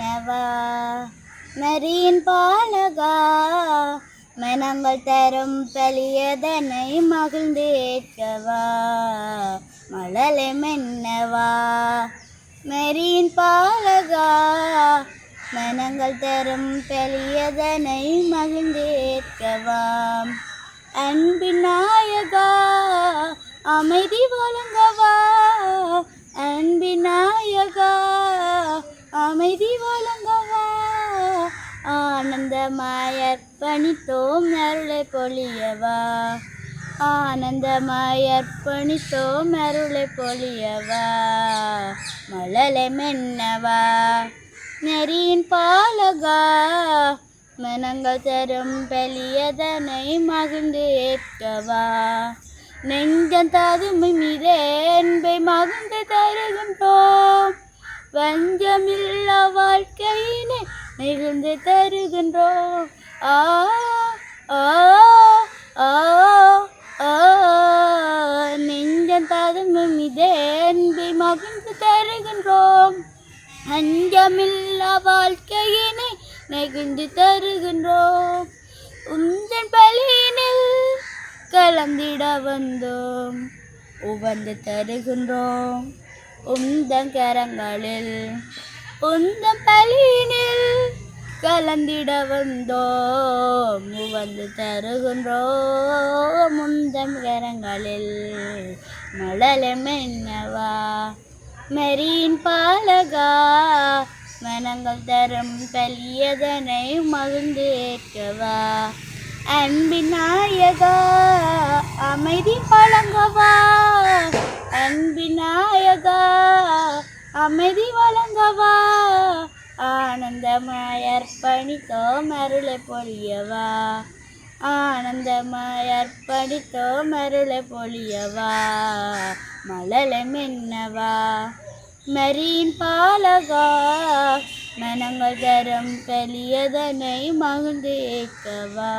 மென்னவா மரியின் பாலகா மனங்கள் தரும் பலியதனை மகிழ்ந்து ஏற்கவா மழலை மென்னவா. மரியின் பாலகா மனங்கள் தரும் பெரியதனை மகிழ்ந்து ஏற்கவா. அன்பின் நாயகா அமைதி அமைதி வழங்கவா? ஆனந்தமாயர் பணித்தோம் அருளை பொழியவா? ஆனந்தமாயர் பணித்தோம் அருளை பொழியவா? மழலை மென்னவா? நெறியின் பாலகா? மனங்கள் தரும் பெலியதனை மகிழ்ந்து ஏற்கவா? நெஞ்சம் ததுமை மீதே அன்பை மகிழ்ந்து தருகின்றோம். வஞ்சமில்ல வாழ்க்கையினை மிகுந்து தருகின்றோம் ஆ ஆ ஆ நெஞ்சம் ததுமை மீதே அன்பை மகிழ்ந்து தருகின்றோம். அஞ்சமில்லா வாழ்க்கையினை நெகிழ்ந்து தருகின்றோம். உந்தன் பலியினில் கலந்திட வந்தோம். உவந்து தருகின்றோம். உந்தன் கரங்களில் உந்தன் பலியினில் கலந்திட வந்தோம். வந்து தருகின்றோம் உந்தன் கரங்களில் மழலை மென்னவா மெரியின் பாலகா? மனங்கள் தரும் பலியதனை மகிழ்ந்து ஏற்கவா அன்பின் நாயகா அமைதி வழங்கவா அமைதி வழங்கவா ஆனந்தமாய் அர்ப்பணித்தோம் அருளை பொழியவா? ஆனந்தமாய் அர்ப்பணித்தோம் அருளை பொழியவா? மலலை மென்னவா? மரியின் பாலகா? மனங்கள் தரும் பெரியதனை மகிழ்ந்து ஏற்கவா